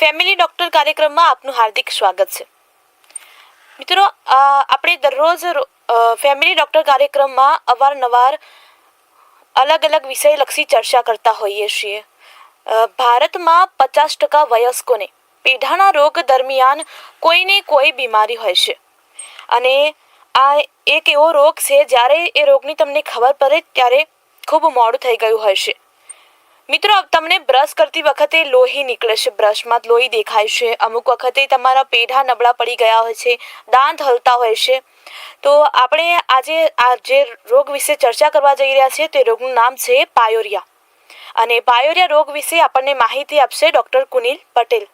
Family doctor કાર્યક્રમમાં આપનું હાર્દિક સ્વાગત છે. મિત્રો આપણે દરરોજ ફેમિલી ડોક્ટર કાર્યક્રમમાં અવારનવાર અલગ અલગ વિષયલક્ષી ચર્ચા કરતા હોઈએ છીએ. ભારતમાં પચાસ ટકા વયસ્કોને પેઢાના રોગ દરમિયાન કોઈને કોઈ બીમારી હોય છે. અને આ એક એવો રોગ છે, જ્યારે એ રોગની તમને ખબર પડે, ત્યારે ખૂબ મોડું થઈ ગયું હોય છે. મિત્રો તમને બ્રશ કરતી વખતે લોહી નીકળે છે. બ્રશમાં લોહી દેખાય છે. અમુક વખતે તમારા પેઢા નબળા પડી ગયા હોય છે. દાંત હલતા હોય છે. તો આપણે આજે આ જે રોગ વિશે ચર્ચા કરવા જઈ રહ્યા છીએ તે રોગનું નામ છે પાયોરિયા. અને પાયોરિયા રોગ વિશે આપણને માહિતી આપશે ડૉક્ટર કુનિલ પટેલ.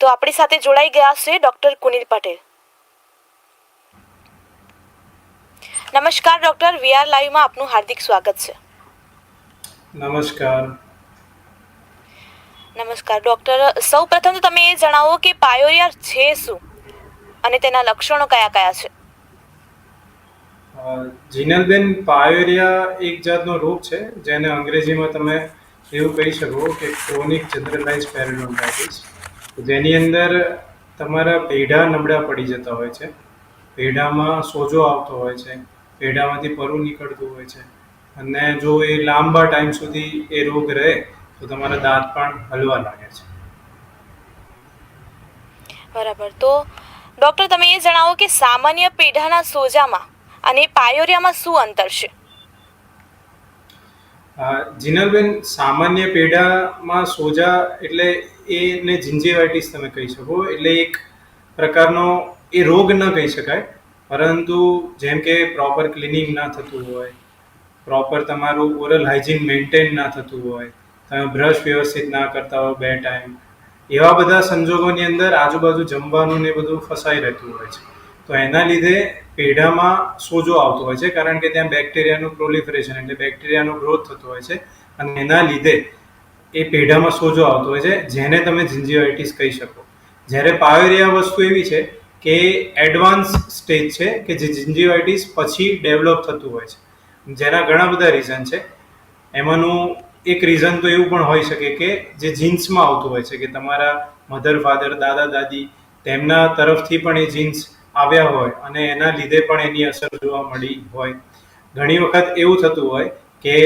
તો આપણી સાથે જોડાઈ ગયા છે ડૉક્ટર કુનિલ પટેલ. નમસ્કાર ડૉક્ટર. વીઆર લાઈવમાં આપનું હાર્દિક સ્વાગત છે. નમસ્કાર. નમસ્કાર ડૉક્ટર. સૌ પ્રથમ તો તમે એ જણાવો કે પાયોરિયા છે શું? અને તેના લક્ષણો કયા કયા છે? જીનલબેન પાયોરિયા એક જાતનો રોગ છે જેને અંગ્રેજીમાં તમે એવું કહી શકો કે ક્રોનિક જનરલાઇઝ પેરેડોન્ટાઇટિસ જેની અંદર તમારા પેઢા નબળા પડી જતા હોય છે. પેઢામાં સોજો આવતો હોય છે. પેઢામાંથી પરું નીકળતું હોય છે. અને જો એ લાંબા ટાઈમ સુધી એ રોગ રહે તો તમારા દાંત પણ હલવા લાગે છે. બરાબર. તો ડૉક્ટર તમે એ જણાવો કે સામાન્ય પેઢાના સોજામાં અને પાયોરિયામાં શું અંતર છે? જીનલબેન સામાન્ય પેઢામાં સોજા એટલે એને જિંજીવાઇટિસ તમે કહી શકો. એટલે એક પ્રકારનો એ રોગ ન કહી શકાય પરંતુ જેમ કે પ્રોપર ક્લિનિંગ ના થતું હોય પ્રોપર તમારું ઓરલ હાઇજીન મેન્ટેન ના થતું હોય, તમે બ્રશ વ્યવસ્થિત ના કરતા હો બે ટાઈમ એવા બધા સંજોગોની અંદર આજુબાજુ જમવાનું ને બધું ફસાઈ રહેતું હોય છે. તો એના લીધે પેઢામાં સોજો આવતો હોય છે, કારણ કે ત્યાં બેક્ટેરિયાનું પ્રોલિફરેશન એટલે બેક્ટેરિયાનો ગ્રોથ થતો હોય છે. અને એના લીધે એ પેઢામાં સોજો આવતો હોય છે, જેને તમે જિંજીવાઇટિસ કહી શકો. જ્યારે પાયોરિયા વસ્તુ એવી છે કે એડવાન્સ સ્ટેજ છે કે જે જિંજીવાઇટિસ પછી ડેવલપ થતું હોય છે. જેના ઘણા બધા રીઝન છે. એમાંનું એક રીઝન તો એવું પણ હોઈ શકે કે જે જીન્સમાં આવતું હોય છે, કે તમારા મધર ફાધર દાદા, દાદી તેમના તરફથી પણ એ જીન્સ આવ્યા હોય અને એના લીધે પણ એની અસર જોવા મળી હોય. ઘણી વખત એવું થતું હોય કે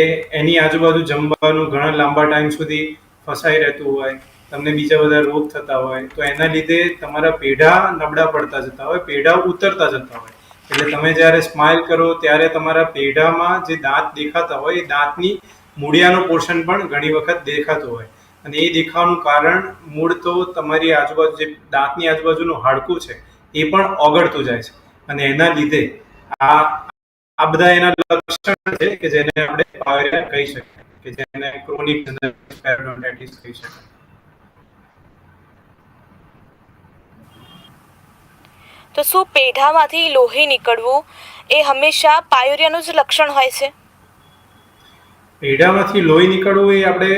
એની આજુબાજુ જમવાનું ઘણા લાંબા ટાઈમ સુધી ફસાઈ રહેતું હોય, તમને બીજા બધા રોગ થતા હોય, તો એના લીધે તમારા પેઢા નબળા પડતા જતા હોય, પેઢા ઉતરતા જતા હોય. એટલે તમે જ્યારે સ્માઇલ કરો ત્યારે તમારા પેઢામાં જે દાંત દેખાતા હોય, એ દાંતની મૂળિયાનો પોર્શન પણ ઘણી વખત દેખાતો હોય. અને એ દેખાવાનું કારણ મૂળ તો તમારી આજુબાજુ જે દાંતની આજુબાજુનું હાડકું છે, એ પણ ઓગળતું જાય છે. અને એના લીધે આ આ બધા એના લક્ષણ છે કે જેને આપણે પાવેરિયા કહી શકીએ, કે જેને ક્રોનિક કહી શકાય તો શું પેઢામાંથી લોહી નીકળવું? એ હંમેશા પાયોરિયાનું જ લક્ષણ હોય છે. પેઢામાંથી લોહી નીકળવું એ આપણે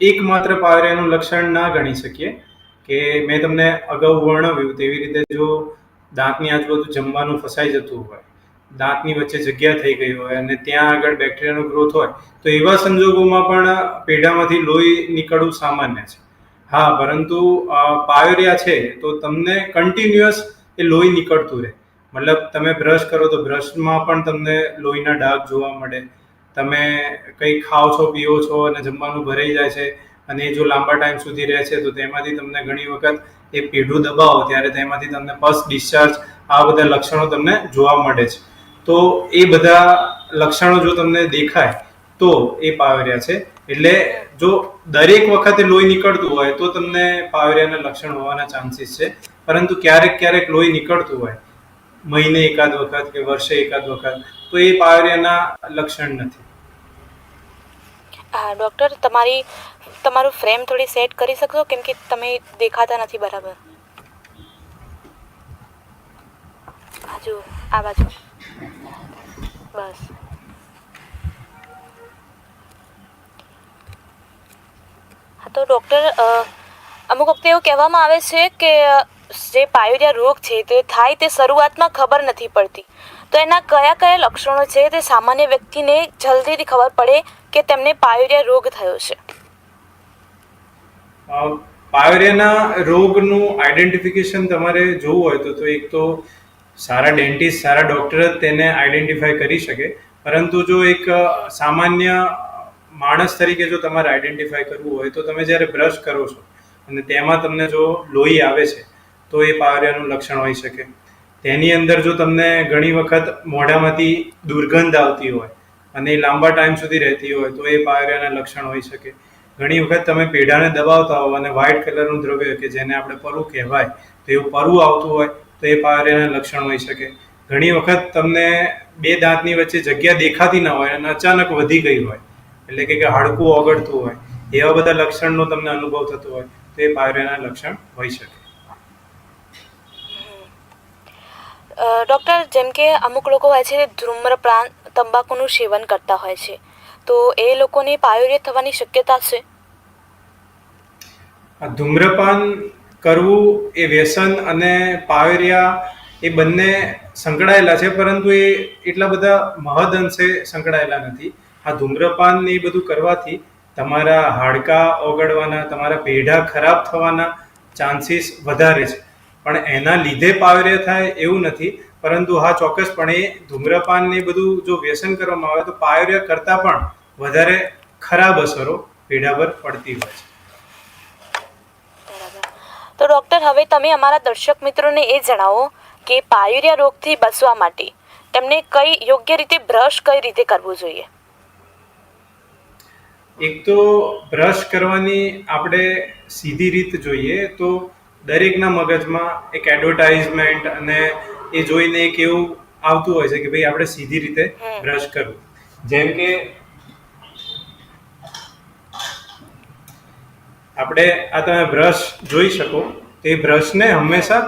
એકમાત્ર પાયોરિયાનું લક્ષણ ના ગણી શકીએ. કે મેં તમને અગાઉ વર્ણવ્યું તેવી રીતે જો દાંતની આજુબાજુ જમવાનું ફસાઈ જતું હોય, દાંતની વચ્ચે જગ્યા થઈ ગઈ હોય અને ત્યાં આગળ બેક્ટેરિયાનો ગ્રોથ હોય, તો એવા સંજોગોમાં પણ પેઢામાંથી લોહી નીકળવું સામાન્ય છે. હા, પરંતુ પાયોરિયા છે તો તમને કન્ટિન્યુઅસ એ લોહી નીકળતું રહે. મતલબ તમે બ્રશ કરો તો બ્રશમાં પણ તમને લોહીના ડાઘ જોવા મળે. તમે કંઈ ખાઓ છો, પીઓ છો અને જમવાનું ભરાઈ જાય છે અને એ જો લાંબા ટાઈમ સુધી રહે છે, તો તેમાંથી તમને ઘણી વખત એ પેઢું દબાવો ત્યારે તેમાંથી તમને પસ ડિસ્ચાર્જ આ બધા લક્ષણો તમને જોવા મળે છે. તો એ બધા લક્ષણો જો તમને દેખાય, તો એ પાવેર્યા છે. એટલે જો દરેક વખતે લોહી નીકળતું હોય, તો તમને પાયોરિયાના લક્ષણ હોવાના ચાન્સીસ છે. પરંતુ ક્યારેક ક્યારેક લોહી નીકળતું હોય. મહિને એકાદ વખત કે વર્ષે એકાદ વખત, તો એ પાયોરિયાના લક્ષણ નથી. હા, ડૉક્ટર, તમારી, તમારું ફ્રેમ થોડી સેટ કરી શકશો? કેમ કે તમે દેખાતા નથી બરાબર. બાજુ, આ બાજુ. બસ. હા, તો ડૉક્ટર અમુક વખતે એવું કહેવામાં આવે છે કે જે પાયુરિયા રોગ છે તે થાય તે શરૂઆતમાં ખબર નથી પડતી. તો એના કયા કયા લક્ષણો છે તે સામાન્ય વ્યક્તિને જલ્દીથી ખબર પડે કે તેમને પાયુરિયા રોગ થયો છે. પાયુરિયાના રોગનું આઈડેન્ટિફિકેશન તમારે જોવું હોય તો તો એક તો સારા ડેન્ટિસ્ટ સારા ડૉક્ટર જ તેને આઈડેન્ટિફાય કરી શકે. પરંતુ જો એક સામાન્ય માણસ તરીકે જો તમારે આઈડેન્ટિફાય કરવું હોય તો તમે જ્યારે બ્રશ કરો છો અને તેમાં તમને જો લોહી આવે છે તો એ પાવરિયાનું લક્ષણ હોઈ શકે. તેની અંદર જો તમને ઘણી વખત મોઢામાંથી દુર્ગંધ આવતી હોય અને એ લાંબા ટાઈમ સુધી રહેતી હોય, તો એ પાયોરિયાના લક્ષણ હોઈ શકે. ઘણી વખત તમે પેઢાને દબાવતા હો અને વ્હાઇટ કલરનું દ્રવ્ય કે જેને આપણે પરુ કહેવાય, તો એવું પરુ આવતું હોય, તો એ પાયરિયાના લક્ષણ હોઈ શકે. ઘણી વખત તમને બે દાંતની વચ્ચે જગ્યા દેખાતી ના હોય અને અચાનક વધી ગઈ હોય, એટલે કે હાડકું ઓગળતું હોય, એવા બધા લક્ષણનો તમને અનુભવ થતો હોય, તો એ પાયોરિયાના લક્ષણ હોઈ શકે અ, ડૉક્ટર જેમ કે અમુક લોકો હોય છે ધૂમ્રપાન તંબાકુનું સેવન કરતા હોય છે. તો એ લોકોને પાયોરિયા થવાની શક્યતા છે? ધૂમ્રપાન કરવું એ વ્યસન અને પાયોરિયા એ બંને સંકળાયેલા છે, પરંતુ એ એટલા બધા મહદ અંશે સંકળાયેલા નથી. આ ધૂમ્રપાન ને એ બધું કરવાથી તમારા હાડકા ઓગળવાના, તમારા પેઢા ખરાબ થવાના ચાન્સીસ વધારે છે. પણ એના લીધે પાવરે થાય એવું નથી. પરંતુ હા ચોક્કસપણે ધૂમ્રપાન ને બધું જો વ્યસન કરવામાં આવે તો પાયોરિયા કરતાં પણ વધારે ખરાબ અસરો પેઢા પર પડતી હોય છે. તો ડૉક્ટર હવે તમે અમારા દર્શક મિત્રોને એ જણાવો કે પાયુરિયા રોગથી બચવા માટે તેમને કઈ યોગ્ય રીતે બ્રશ કઈ રીતે કરવું જોઈએ? એક તો બ્રશ કરવાની આપણે સીધી રીત જોઈએ તો દરેકના મગજમાં એક એડવર્ટાઇઝમેન્ટ અને એ જોઈને એક એવું આવતું હોય છે કે ભાઈ આપણે સીધી રીતે બ્રશ કરવું. જેમ કે આપણે આ તમે બ્રશ જોઈ શકો તો એ બ્રશને હંમેશા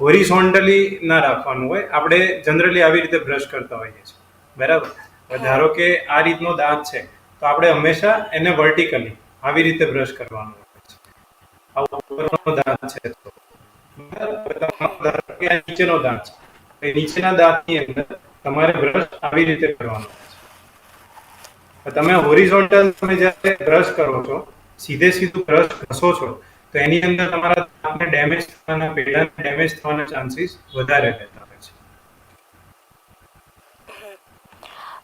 હોરિઝોન્ટલી ના રાખવાનું હોય. આપણે જનરલી આવી રીતે બ્રશ કરતા હોઈએ છીએ. બરાબર? ધારો કે આ રીતનો દાંત છે તો આપણે હંમેશા એને વર્ટિકલી આવી રીતે બ્રશ કરવાનું હોય. આ ઉપરનો દાંત છે તો. નીચેનો દાંત છે. નીચેના દાંતની અંદર તમારે બ્રશ આવી રીતે કરવાનો તમે હોરિઝોન્ટલ તમે જ્યારે બ્રશ કરો છો, સીધે સીધું બ્રશ ઘસો છો, તો એની અંદર તમારા દાંતને ડેમેજ થવાના પેઢાને ડેમેજ થવાના ચાન્સીસ વધારે રહેતા હોય છે.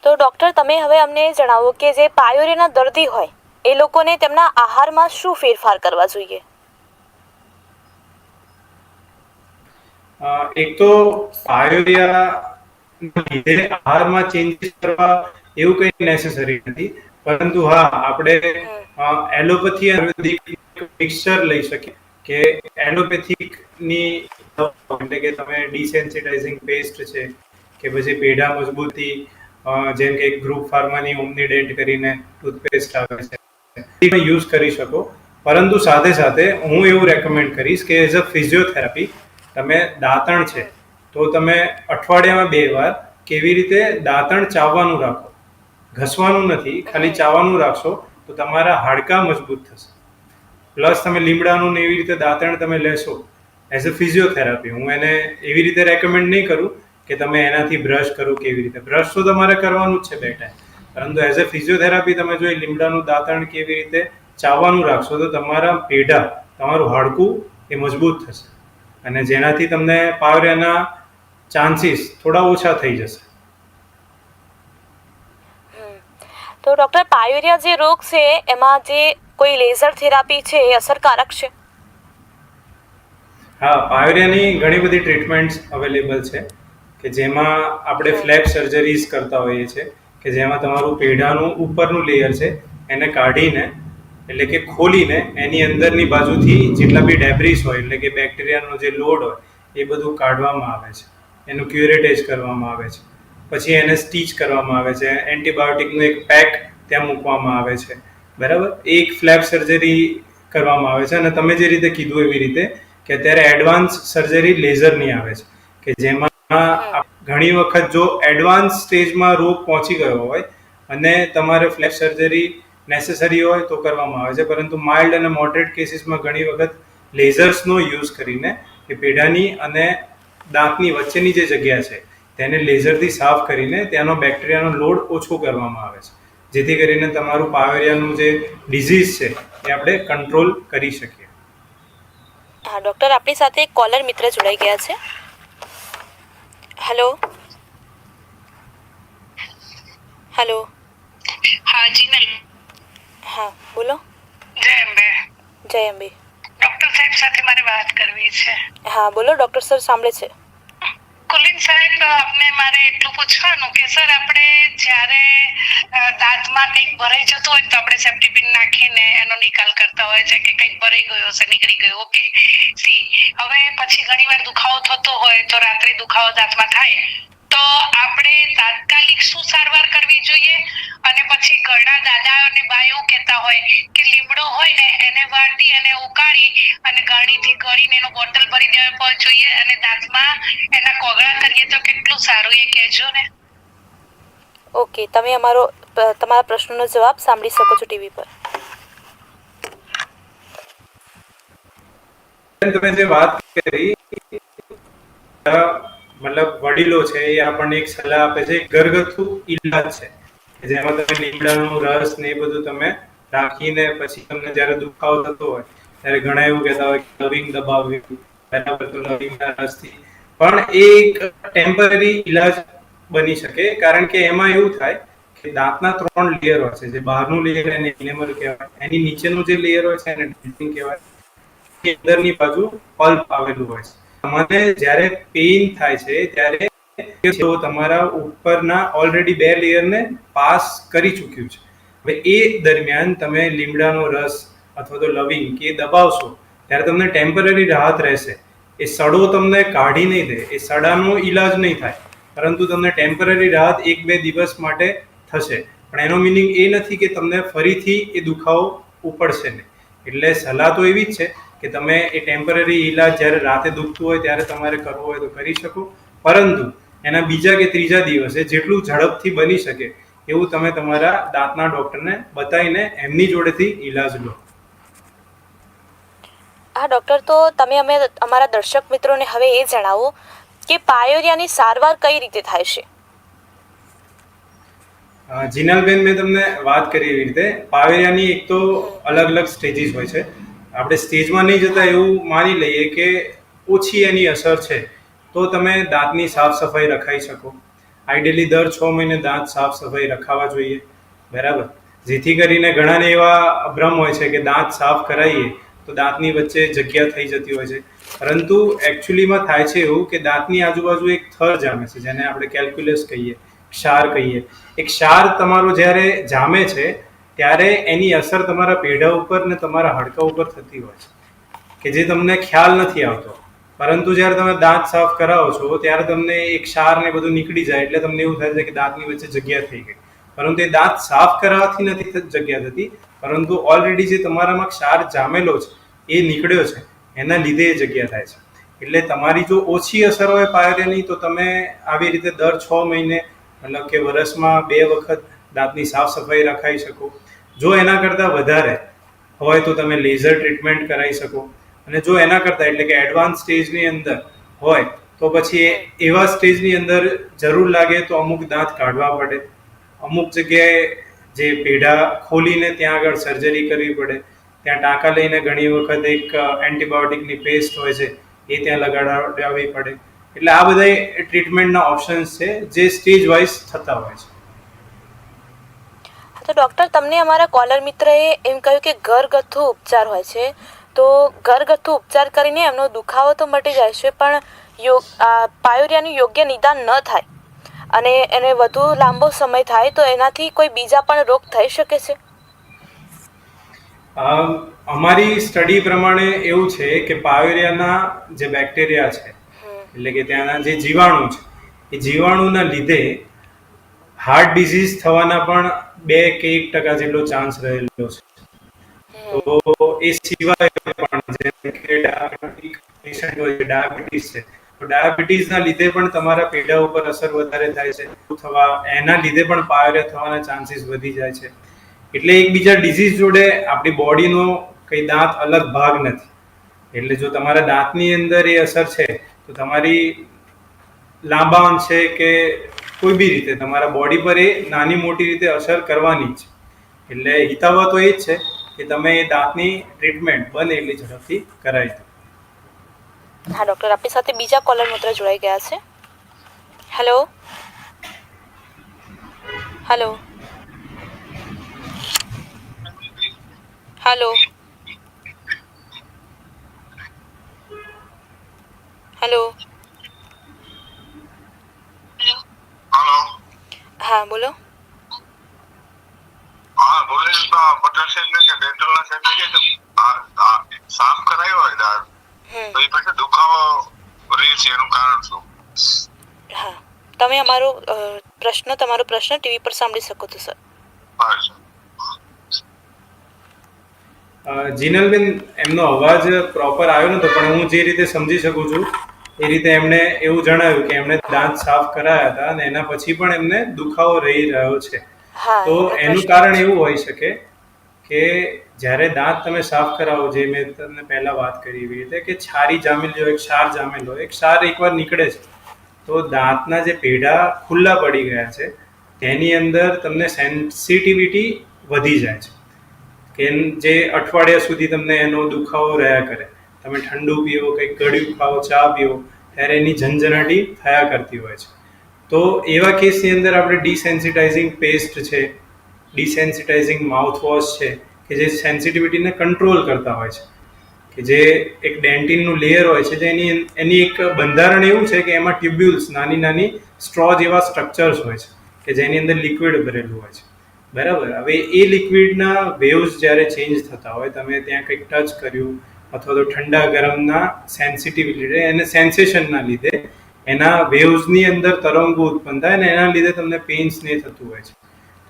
તો ડૉક્ટર તમે હવે અમને જણાવો કે જે પાયોરીના દર્દી હોય, એ લોકોને તેમના આહારમાં શું ફેરફાર કરવા જોઈએ? એક તો પાયોરિયા લીધે આહારમાં ચેન્જીસ કરવા એવું કંઈ નેસેસરી નથી. પરંતુ હા, આપણે એલોપેથી આયુર્વેદિક મિક્સચર લઈ શકીએ. કે એલોપેથિકની એટલે કે તમે ડિસેન્સિટાઇઝિંગ પેસ્ટ છે, કે પછી પેઢા મજબૂતી જેમ કે ગ્રુપ ફાર્માની ઓમનીડેન્ટ કરીને ટૂથપેસ્ટ આવે છે યુઝ કરી શકો. પરંતુ સાથે સાથે હું એવું રેકમેન્ડ કરીશ કે એઝ અ ફિઝિયોથેરાપી તમે દાંતણ છે, તો તમે અઠવાડિયામાં બે વાર કેવી રીતે દાંતણ ચાવવાનું રાખો? ઘસવાનું નથી, ખાલી ચાવવાનું રાખશો, તો તમારા હાડકાં મજબૂત થશે. પ્લસ તમે લીમડાનું ને એવી રીતે દાંતણ તમે લેશો, એઝ અ ફિઝિયોથેરાપી. હું એને એવી રીતે રેકમેન્ડ નહીં કરું કે તમે એનાથી બ્રશ કરો કેવી રીતે. બ્રશ તો તમારે કરવાનું જ છે બે પરંતુ એઝ અ ફિઝિયોથેરાપી તમે જો એ લીમડાનું દાંતણ કેવી રીતે ચાવવાનું રાખશો, તો તમારા પેઢા, તમારું હાડકું એ મજબૂત થશે. અને જેનાથી તમને પાવરિયાના ચાન્સીસ થોડા ઓછા થઈ જશે. તો ડોક્ટર પાયુરિયા જે રોગ છે એમાં જે કોઈ લેઝર થેરાપી છે એ અસરકારક છે? હા પાયોરિયાની ઘણી બધી ટ્રીટમેન્ટ્સ અવેલેબલ છે કે જેમાં આપણે ફ્લેપ સર્જરીઝ કરતા હોઈએ છીએ કે જેમાં તમારું પેઢાનું ઉપરનું લેયર છે એને કાઢીને એટલે કે ખોલીને એની અંદરની બાજુથી જેટલા બી ડેબ્રીસ હોય, એટલે કે બેક્ટેરિયાનો જે લોડ હોય, એ બધું કાઢવામાં આવે છે. એનું ક્યુરેટેજ કરવામાં આવે છે. પછી એને સ્ટીચ કરવામાં આવે છે. એન્ટીબાયોટિકનું એક પેક ત્યાં મૂકવામાં આવે છે. બરાબર? એક ફ્લેપ સર્જરી કરવામાં આવે છે. અને તમે જે રીતે કીધું એવી રીતે કે અત્યારે એડવાન્સ સર્જરી લેઝરની આવે છે. કે જેમાં ઘણી વખત જો એડવાન્સ સ્ટેજમાં રોગ પહોંચી ગયો હોય અને તમારે ફ્લેપ સર્જરી નેસેસરી હોય તો કરવામાં આવે છે. પરંતુ માઇલ્ડ અને મોડરેટ કેસીસમાં ઘણી વખત લેઝર્સનો યુઝ કરીને એ પેઢાની અને દાંતની વચ્ચેની જે જગ્યા છે તેને લેઝરથી સાફ કરીને ત્યાંનો બેક્ટેરિયાનો લોડ ઓછો કરવામાં આવે છે. જેથી કરીને તમારું પાવેરિયાનું જે ડિઝીઝ છે એ આપણે કંટ્રોલ કરી શકીએ. હા ડૉક્ટર આપણી સાથે એક કોલર મિત્ર જોડાઈ ગયા છે. હેલો હેલો હા જીનલ હા બોલો. જય અંબે. જય અંબે. ડોક્ટર સાહેબ સાથે મારે વાત કરવી છે. હા બોલો ડોક્ટર સર સાંભળે છે. કુલિન સાહેબ આપને મારે એટલું પૂછવાનું કે સર આપણે જ્યારે દાંતમાં કંઈક ભરાઈ જતું હોય તો આપણે સેફ્ટી પિન નાખીને એનો નિકાલ કરતા હોય છે કે કંઈક ભરાઈ ગયો છે નીકળી ગયો. ઓકે. સી હવે પછી ઘણીવાર દુખાવો થતો હોય તો રાત્રે દુખાવો દાંતમાં થાય. તો આપણે તાત્કાલિક શું સારવાર કરવી જોઈએ? અને પછી ઘરના દાદા અને બાઈ એવું કહેતા હોય કે લીમડો હોય ને એને વાટી અને ઉકાળી અને ગાણીથી ગળીને એનો બોટલ ભરી દેવા જોઈએ અને દાંતમાં એના કોગળા કરીએ તો કેટલું સારું એ કહેજો ને. ઓકે તમે અમારો તમારા પ્રશ્નનો જવાબ સાંભળી શકો છો ટીવી પર. તમે જે વાત કરી મતલબ વડીલો છે એ આપણને એક સલાહ આપે છે ઘરગથ્થુ ઈલાજ છે. જેમાં તમે લીમડાનો રસ ને એ બધું તમે રાખીને પછી તમને જ્યારે દુખાવો થતો હોય, ત્યારે ઘણા એવું કહેતા હોય કે લવિંગ દબાવ્યું બરાબર તો લવિંગના રસથી પણ એ એક ટેમ્પરરી ઈલાજ બની શકે, કારણ કે એમાં એવું થાય કે દાંતના ત્રણ લેયર હોય છે, જે બહારનું લેયર એને ઇનેમર કહેવાય, એની નીચેનું જે લેયર હોય છે એને ડેન્ટિંગ કહેવાય અંદરની બાજુ પલ્પ આવેલું હોય છે. મને જ્યારે પેઇન થાય છે, ત્યારે તો તમારા ઉપરના ઓલરેડી બે લેયરને પાસ કરી ચૂક્યું છે. હવે એ દરમિયાન તમે લીમડાનો રસ અથવા તો લવિંગ કે દબાવશો, ત્યારે તમને ટેમ્પરરી રાહત રહેશે. એ સડો તમને કાઢી નહીં દે, એ સડાનો ઈલાજ નહીં થાય, પરંતુ તમને ટેમ્પરરી રાહત એક બે દિવસ માટે થશે. પણ એનો મિનિંગ એ નથી કે તમને ફરીથી એ દુખાવો ઉપડશે નહીં. એટલે સલાહ તો એવી જ છે કે તમે એ ટેમ્પરરી ઈલાજ જ્યારે રાતે દુખતું હોય ત્યારે તમારે કરવો હોય તો કરી શકો. પરંતુ એના બીજા કે ત્રીજા દિવસે જેટલું ઝડપથી બની શકે એવું તમે તમારા દાંતના ડોક્ટરને બતાવીને એમની જોડેથી ઈલાજ લો. હા ડૉક્ટર તો તમે અમે અમારા દર્શક મિત્રોને હવે એ જણાવો કે પાયોરિયાની સારવાર કઈ રીતે થાય છે? જીનાલબેન મેં તમને વાત કરી એવી રીતે પાવેરિયાની એક તો અલગ અલગ સ્ટેજીસ હોય છે. આપણે સ્ટેજમાં નહીં જતા એવું માની લઈએ કે ઓછી એની અસર છે. તો તમે દાંતની સાફ સફાઈ રખાઈ શકો. આઈડિયલી દર છ મહિને દાંત સાફ સફાઈ રખાવા જોઈએ. બરાબર? જેથી કરીને ઘણાને એવા ભ્રમ હોય છે કે દાંત સાફ કરાવીએ તો દાંતની વચ્ચે જગ્યા થઈ જતી હોય છે. પરંતુ એકચ્યુઅલીમાં થાય છે એવું કે દાંતની આજુબાજુ એક થર જામે છે, જેને આપણે કેલ્ક્યુલસ કહીએ, ક્ષાર કહીએ. એ ક્ષાર તમારો જ્યારે જામે છે, ત્યારે એની અસર તમારા પેઢા ઉપર ને તમારા હાડકા ઉપર થતી હોય છે, કે જે તમને ખ્યાલ નથી આવતો. પરંતુ જ્યારે તમે દાંત સાફ કરાવો છો, ત્યારે તમને એક ક્ષાર ને બધું નીકળી જાય, એટલે તમને એવું થાય છે કે દાંતની વચ્ચે જગ્યા થઈ ગઈ. પરંતુ એ દાંત સાફ કરાવવાથી નથી જગ્યા થતી, પરંતુ ઓલરેડી જે તમારામાં ક્ષાર જામેલો છે, એ નીકળ્યો છે, એના લીધે એ જગ્યા થાય છે. એટલે તમારી જો ઓછી અસર હોય પાયરેની તો તમે આવી રીતે દર છ મહિને, મતલબ કે વર્ષમાં બે વખત દાંતની સાફ સફાઈ રખાઈ શકો. જો એના કરતાં વધારે હોય તો તમે લેઝર ટ્રીટમેન્ટ કરાવી શકો. અને જો એના કરતાં, એટલે કે એડવાન્સ સ્ટેજની અંદર હોય, તો પછી એવા સ્ટેજની અંદર જરૂર લાગે તો અમુક દાંત કાઢવા પડે. અમુક જગ્યાએ જે પેઢા ખોલીને ત્યાં આગળ સર્જરી કરવી પડે. ત્યાં ટાંકા લઈને ઘણી વખત એક એન્ટીબાયોટિકની પેસ્ટ હોય છે, એ ત્યાં લગાડાવવી પડે. એટલે આ બધા ટ્રીટમેન્ટના ઓપ્શન્સ છે, જે સ્ટેજ વાઇઝ થતા હોય છે. તો ડૉક્ટર તમને અમારા કોલર મિત્રએ એમ કહ્યું કે ઘરગથ્થુ ઉપચાર હોય છે. તો ઘરગથ્થુ ઉપચાર કરીને એમનો દુખાવો તો મટી જાય છે પણ યોગ આ પાયોરિયાનું યોગ્ય નિદાન ન થાય. અને એને વધુ લાંબો સમય થાય તો એનાથી કોઈ બીજા પણ રોગ થઈ શકે છે? અમારી સ્ટડી પ્રમાણે એવું છે કે પાયોરિયાના જે બેક્ટેરિયા છે એટલે કે ત્યાંના જે જીવાણુ છે એ જીવાણુના લીધે હાર્ટ ડિઝીઝ થવાના પણ બે કે એક ટકા જેટલો ચાન્સ રહેલો છે. તો એ સિવાય પણ જેમ કે ડાયાબિટીસ છે, તો ડાયાબિટીસના લીધે પણ તમારા પેઢા ઉપર અસર વધારે થાય છે થવા, એના લીધે પણ પાયરે થવાના ચાન્સીસ વધી જાય છે. એટલે એકબીજા ડિઝીઝ જોડે આપણી બોડીનો કઈ દાંત અલગ ભાગ નથી. એટલે જો તમારા દાંતની અંદર એ અસર છે, તો તમારી લાંબા અંશે કે કોઈ બી રીતે તમારા બોડી પર એ નાની મોટી રીતે અસર કરવાની છે. એટલે હિતાવહ તો એ જ છે કે તમે એ દાંતની ટ્રીટમેન્ટ બને એટલી ઝડપથી કરાવી દો. હા ડૉક્ટર આપણી સાથે બીજા કોલર મિત્ર જોડાઈ ગયા છે. Hello hello hello hello hello હા બોલો હા બોલે તો પટેલ સાહેબ ને કે ડેન્ટલ ના સાહેબ ને કે આ- આ સાફ કરાયો હોય દાંત હમ તો એ પછી દુખાવો રહે છે એનું કારણ શું હા તમે અમારો પ્રશ્ન તમારો પ્રશ્ન ટીવી પર સાંભળી શકો છો સર. જીનલબેન એમનો અવાજ પ્રોપર આવ્યો નતો પણ હું જે રીતે સમજી શકું છું એ રીતે એમણે એવું જણાવ્યું કે એમણે દાંત સાફ કરાયા હતા અને એના પછી પણ એમને દુખાવો રહી રહ્યો છે. તો એનું કારણ એવું હોઈ શકે કે જ્યારે દાંત તમે સાફ કરાવો જે મેં તમને પહેલા વાત કરી એવી રીતે કે છારી જામેલ હોય એક ક્ષાર જામેલો હોય એક ક્ષાર એકવાર નીકળે છે તો દાંતના જે પેઢા ખુલ્લા પડી ગયા છે, તેની અંદર તમને સેન્સિટિવિટી વધી જાય છે. કે જે અઠવાડિયા સુધી તમને એનો દુખાવો રહ્યા કરે, તમે ઠંડુ પીવો કંઈક ગળ્યું ખાઓ, ચા પીવો ત્યારે એની ઝંઝનાટી થયા કરતી હોય છે. તો એવા કેસની અંદર આપણે ડિસેન્સિટાઇઝિંગ પેસ્ટ છે, ડિસેન્સિટાઇઝિંગ માઉથવોશ છે, કે જે સેન્સિટિવિટીને કંટ્રોલ કરતા હોય છે. કે જે એક ડેન્ટિનનું લેયર હોય છે જેની એની એક બંધારણ એવું છે કે એમાં ટ્યુબ્યુલ્સ, નાની નાની સ્ટ્રો જેવા સ્ટ્રક્ચર્સ હોય છે, કે જેની અંદર લિક્વિડ ભરેલું હોય છે. બરાબર? હવે એ લિક્વિડના વેવ્સ જ્યારે ચેન્જ થતા હોય, તમે ત્યાં કંઈક ટચ કર્યું, અથવા તો ઠંડા ગરમના સેન્સિટિવ લીધે, એને સેન્સેશનના લીધે, એના વેવ્સની અંદર તરંગો ઉત્પન્ન થાય અને એના લીધે તમને પેઇન્સ ને થતું હોય છે.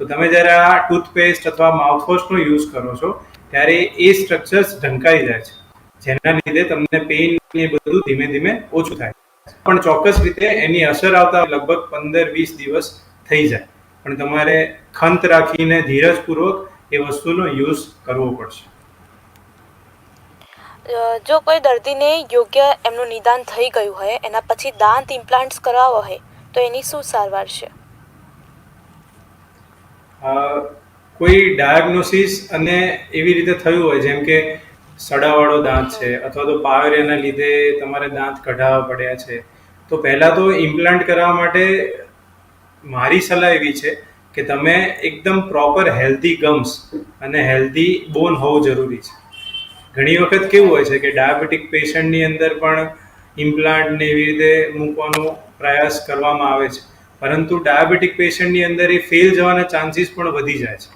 તો તમે જ્યારે આ ટૂથપેસ્ટ અથવા માઉથવોશનો યુઝ કરો છો, ત્યારે એ સ્ટ્રક્ચર્સ ઢંકાઈ જાય છે. જેના લીધે તમને પેઇન એ બધું ધીમે ધીમે ઓછું થાય. પણ ચોક્કસ રીતે એની અસર આવતા લગભગ પંદર વીસ દિવસ થઈ જાય. પણ તમારે ખંત રાખીને ધીરજપૂર્વક એ વસ્તુનો યુઝ કરવો પડશે. જો કોઈ દર્દીને યોગ્ય એમનું નિદાન થઈ ગયું હોય એના પછી દાંત ઇમ્પ્લાન્ટ્સ કરાવવા હોય તો એની શું સારવાર છે? કોઈ ડાયગ્નોસિસ અને એવી રીતે થયું હોય જેમ કે સડાવાળો દાંત છે અથવા તો પાવરિયાના લીધે તમારે દાંત કઢાવવા પડ્યા છે. તો પહેલાં તો ઇમ્પ્લાન્ટ કરવા માટે મારી સલાહ એવી છે કે તમે એકદમ પ્રોપર હેલ્ધી ગમ્સ અને હેલ્ધી બોન હોવું જરૂરી છે. ઘણી વખત કેવું હોય છે કે ડાયાબિટીક પેશન્ટની અંદર પણ ઇમ્પ્લાન્ટને એવી રીતે મૂકવાનો પ્રયાસ કરવામાં આવે છે. પરંતુ ડાયાબિટીક પેશન્ટની અંદર એ ફેલ જવાના ચાન્સીસ પણ વધી જાય છે.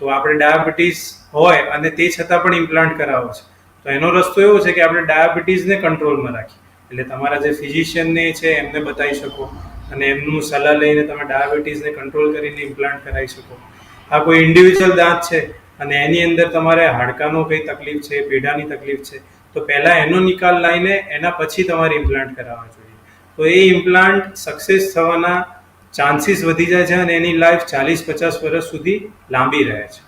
તો આપણે ડાયાબિટીસ હોય અને તે છતાં પણ ઇમ્પ્લાન્ટ કરાવો છે. તો એનો રસ્તો એવો છે કે આપણે ડાયાબિટીસને કંટ્રોલમાં રાખીએ. એટલે તમારા જે ફિઝિશિયનને છે એમને બતાવી શકો અને એમનું સલાહ લઈને તમે ડાયાબિટીસને કંટ્રોલ કરીને ઇમ્પ્લાન્ટ કરાવી શકો. આ કોઈ ઇન્ડિવિજ્યુઅલ દાંત છે અને એની અંદર તમારે હાડકાનો કંઈ તકલીફ છે પેઢાની તકલીફ છે, તો પહેલાં એનો નિકાલ લાવીને એના પછી તમારે ઇમ્પ્લાન્ટ કરાવવા જોઈએ. તો એ ઇમ્પ્લાન્ટ સક્સેસ થવાના ચાન્સીસ વધી જાય છે અને એની લાઈફ ચાલીસ પચાસ વર્ષ સુધી લાંબી રહે છે.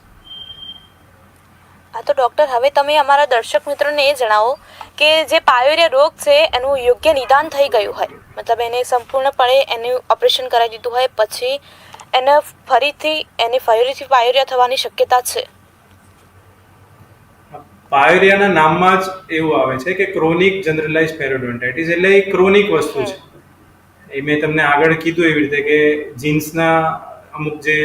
હા તો ડૉક્ટર હવે તમે અમારા દર્શક મિત્રોને એ જણાવો કે જે પાયોરિયા રોગ છે, એનું યોગ્ય નિદાન થઈ ગયું હોય. મતલબ એને સંપૂર્ણપણે એનું ઓપરેશન કરાવી દીધું હોય, પછી એને ફરીથી એને ફરીથી પાયોરિયા થવાની શક્યતા છે. પાયોરિયાના નામમાં જ એવું આવે છે કે ક્રોનિક જનરલાઇઝ પેરોડોન્ટાઇટિસ એટલે એ ક્રોનિક વસ્તુ છે. એ મેં તમને આગળ કીધું એવી રીતે કે જીન્સના અમુક જે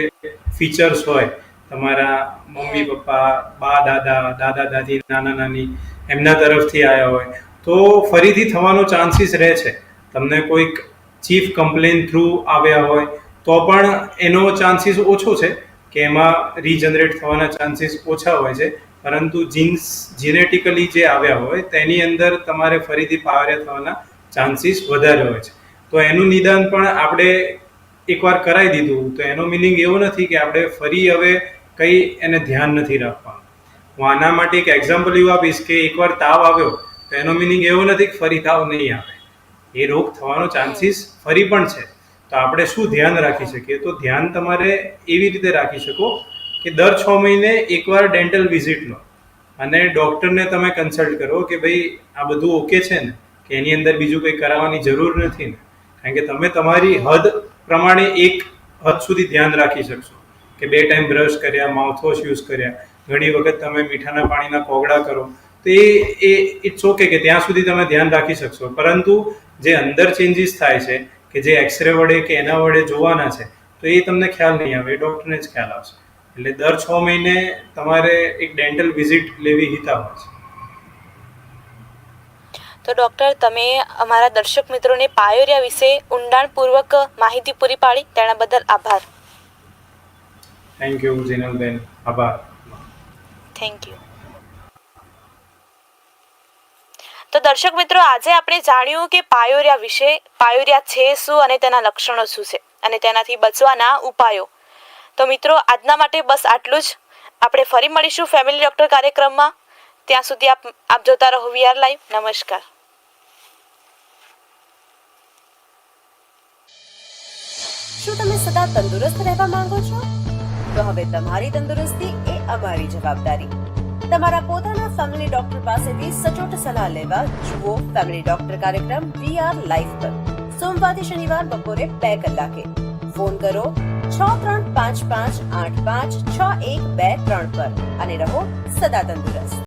ફીચર્સ હોય તમારા મમ્મી પપ્પા બા દાદા દાદા દાદી નાના નાની એમના તરફથી આવ્યા હોય. તો ફરીથી થવાનો ચાન્સીસ રહે છે. તમને કોઈક ચીફ કમ્પ્લેન થ્રુ આવ્યા હોય તો પણ એનો ચાન્સીસ ઓછો છે કે એમાં રીજનરેટ થવાના ચાન્સીસ ઓછા હોય છે. પરંતુ જીન્સ જીનેટિકલી જે આવ્યા હોય તેની અંદર તમારે ફરીથી પાવર્યા થવાના ચાન્સીસ વધારે હોય છે. તો એનું નિદાન પણ આપણે એકવાર કરાવી દીધું. તો એનો મિનિંગ એવો નથી કે આપણે ફરી હવે કંઈ એને ધ્યાન નથી રાખવાનું. હું આના માટે એક એક્ઝામ્પલ એવું આપીશ કે એકવાર તાવ આવ્યો, તો એનો મિનિંગ એવો નથી કે ફરી તાવ નહીં આવે. એ રોગ થવાનો ચાન્સીસ ફરી પણ છે. તો આપણે શું ધ્યાન રાખી શકીએ? તો ધ્યાન તમારે એવી રીતે રાખી શકો કે દર છ મહિને એકવાર ડેન્ટલ વિઝિટ લો. અને ડૉક્ટરને તમે કન્સલ્ટ કરો કે ભાઈ આ બધું ઓકે છે ને? કે એની અંદર બીજું કંઈ કરાવવાની જરૂર નથી ને? કારણ કે તમે તમારી હદ પ્રમાણે એક હદ સુધી ધ્યાન રાખી શકશો. કે બે ટાઈમ બ્રશ કર્યા માઉથવોશ યુઝ કર્યા. ઘણી વખત તમે મીઠાના પાણીના કોગળા કરો. તો એ એ ઇટ્સ ઓકે કે ત્યાં સુધી તમે ધ્યાન રાખી શકશો. પરંતુ જે અંદર ચેન્જીસ થાય છે, કે જે એક્સરે વડે કે એના વડે જોવાના છે, તો એ તમને ખ્યાલ નહીં આવે, એ ડૉક્ટરને જ ખ્યાલ આવશે. એટલે દર છ મહિને તમારે એક ડેન્ટલ વિઝિટ લેવી હિતાવહ છે. તો ડૉક્ટર તમે અમારા દર્શક મિત્રોને પાયોરિયા વિશે ઊંડાણપૂર્વક માહિતી પૂરી પાડી. તેના બદલ આભાર. થેન્ક યુ જીનલબેન આભાર થેન્ક યુ તો દર્શક મિત્રો આજે આપણે જાણ્યું કે પાયોરિયા વિશે પાયોરિયા છે શું અને તેના લક્ષણો શું છે અને તેનાથી બચવાના ઉપાયો. તો મિત્રો આજના માટે બસ આટલું જ. આપણે ફરી મળીશું ફેમિલી ડૉક્ટર કાર્યક્રમમાં. ત્યાં સુધી આપ આપ જોતા રહો વીઆર લાઈવ. નમસ્કાર. શું તમે સદા તંદુરસ્ત રહેવા માંગો છો? તો હવે તમારી તંદુરસ્તી એ અમારી જવાબદારી. તમારા પોતાના ફેમિલી ડોક્ટર પાસેથી સચોટ સલાહ લેવા જુઓ ફેમિલી ડોક્ટર કાર્યક્રમ વી આર લાઈફ પર. સોમવારથી શનિવાર બપોરે બે કલાકે. ફોન કરો છ ત્રણ પાંચ પાંચ આઠ પાંચ છ એક બે ત્રણ પર અને રહો સદા તંદુરસ્ત.